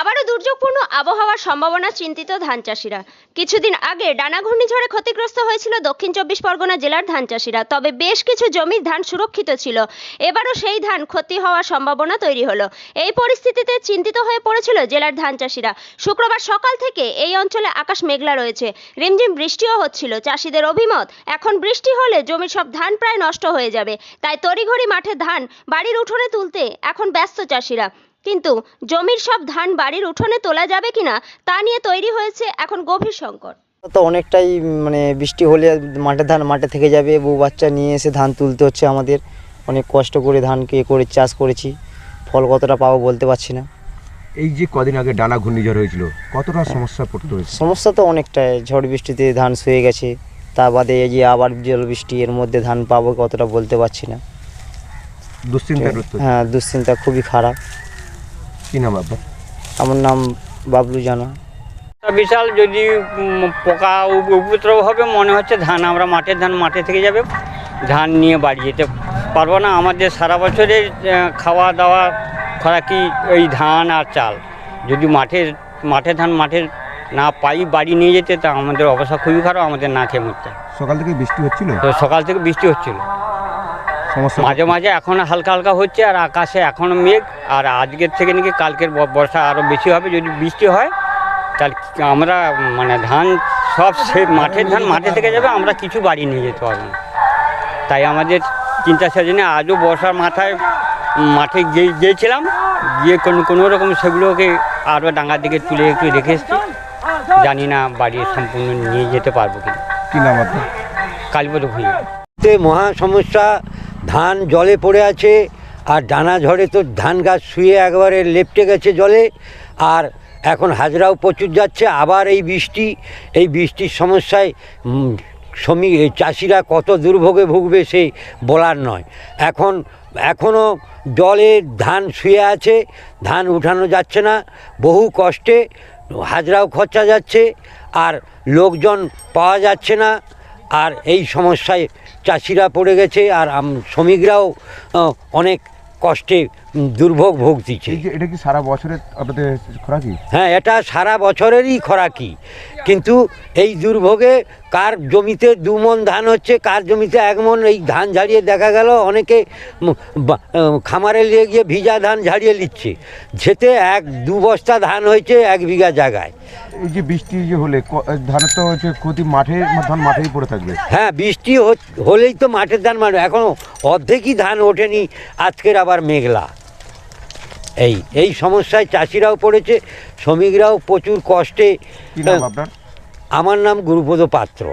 আবারও দুর্যোগপূর্ণ আবহাওয়ার সম্ভাবনা চিন্তিত ধান চাষিরা। কিছুদিন আগে ডানা ঘূর্ণিঝড়ে ক্ষতিগ্রস্ত হয়েছিল দক্ষিণ চব্বিশ পরগনা জেলার ধান চাষিরা, তবে বেশ কিছু জমির ধান সুরক্ষিত ছিল। এবারও সেই ধান ক্ষতি হওয়ার সম্ভাবনা তৈরি হলো। এই পরিস্থিতিতে চিন্তিত হয়ে পড়েছিল জেলার ধান চাষিরা। শুক্রবার সকাল থেকে এই অঞ্চলে আকাশ মেঘলা রয়েছে। রিমঝিম বৃষ্টিও হচ্ছিল। চাষিদের অভিমত, এখন বৃষ্টি হলে জমির সব ধান প্রায় নষ্ট হয়ে যাবে। তাই তড়িঘড়ি মাঠে ধান বাড়ির উঠোনে তুলতে এখন ব্যস্ত চাষিরা। কিন্তু জমির সব ধান বাড়ির উঠোনে তোলা যাবে কিনা তা নিয়ে তৈরি হয়েছে এখন গভীর সংকট। তো অনেকটাই মানে বৃষ্টি হলে মাঠে ধান মাঠে থেকে যাবে। বউ বাচ্চা নিয়ে এসে ধান তুলতে হচ্ছে আমাদের। অনেক কষ্ট করে ধানকে এ করে চাষ করেছি। ফল কতটা পাবো বলতে পারছি না। এই যে কদিন আগে ডানা ঘূর্ণিঝড় হয়েছিল কতটা সমস্যা পড়তে হয়েছে? সমস্যা তো অনেকটাই। ঝড় বৃষ্টিতে ধান শুয়ে গেছে। তা বাদে এই যে আবার জল বৃষ্টি এর মধ্যে ধান পাবো কতটা বলতে পারছি না। দুশ্চিন্তার উত্তর হ্যাঁ দুশ্চিন্তা খুবই খারাপ। কি নাম আপনার? আমার নাম বাবলু জানা। বিশাল যদি পোকা উপদ্রব হবে মনে হচ্ছে ধান আমরা মাঠের ধান মাঠে থেকে যাবে। ধান নিয়ে বাড়ি যেতে পারব না। আমাদের সারা বছরের খাওয়া দাওয়া খরাকি এই ধান আর চাল? যদি মাঠের মাঠের ধান মাঠের না পাই বাড়ি নিয়ে যেতে তা আমাদের অবস্থা খুবই খারাপ আমাদের না খেয়ে মরতে। হয়। সকাল থেকে বৃষ্টি হচ্ছিল? তো সকাল থেকে বৃষ্টি হচ্ছিল। সমস্যা। মাঝে মাঝে এখন হালকা হালকা হচ্ছে আর আকাশে এখনও মেঘ আর আজকের থেকে নাকি কালকের বর্ষা আরও বেশি হবে যদি বৃষ্টি হয় তাহলে আমরা মানে ধান সব সে মাঠের ধান মাঠে থেকে যাবে আমরা কিছু বাড়ি নিয়ে যেতে পারব না। তাই আমাদের চিন্তা সেজন্য আজও বর্ষার মাথায় মাঠে গিয়ে গিয়েছিলাম গিয়ে কোনো কোনো রকম সেগুলোকে আরও ডাঙ্গার দিকে তুলে একটু রেখে এসেছি। জানি না বাড়ি সম্পূর্ণ নিয়ে যেতে পারব কিনা। কি নাম আপনার? কালীপদ ভূঁইয়া। মহা সমস্যা ধান জলে পড়ে আছে, আর ডানা ঝড়ে তো ধান গাছ শুয়ে একবারে লেপটে গেছে জলে, আর এখন হাজরাও প্রচুর যাচ্ছে, আবার এই বৃষ্টি, এই বৃষ্টির সমস্যায় শ্রমিক চাষিরা কত দুর্ভোগে ভুগবে সে বলার নয়। এখন এখনও জলে ধান শুয়ে আছে, ধান উঠানো যাচ্ছে না, বহু কষ্টে হাজরাও খরচা যাচ্ছে, আর লোকজন পাওয়া যাচ্ছে না, আর এই সমস্যায় চাষিরা পড়ে গেছে আর শ্রমিকরাও অনেক কষ্টে দুর্ভোগ ভুগতিছে। এটা কি সারা বছরের আপনাদের খোরাকি? হ্যাঁ এটা সারা বছরেরই খরাকি। কিন্তু এই দুর্ভোগে কার জমিতে দু মন ধান হচ্ছে কার জমিতে এক মন এই ধান ঝাড়িয়ে দেখা গেল অনেকে খামারে নিয়ে গিয়ে ভিজা ধান ঝাড়িয়ে নিচ্ছে। যেতে এক দু বস্তা ধান হয়েছে এক বিঘা জায়গায়। এই যে বৃষ্টি যে হলে ধানের তো হচ্ছে ক্ষতি মাঠে ধান মাঠেই পড়ে থাকবে। হ্যাঁ বৃষ্টি হলেই তো মাঠের ধান মারবে এখনও অর্ধেকই ধান ওঠেনি আজকের আবার মেঘলা। এই এই সমস্যায় চাষিরাও পড়েছে শ্রমিকরাও প্রচুর কষ্টে। আমার নাম গুরুপদ পাত্র।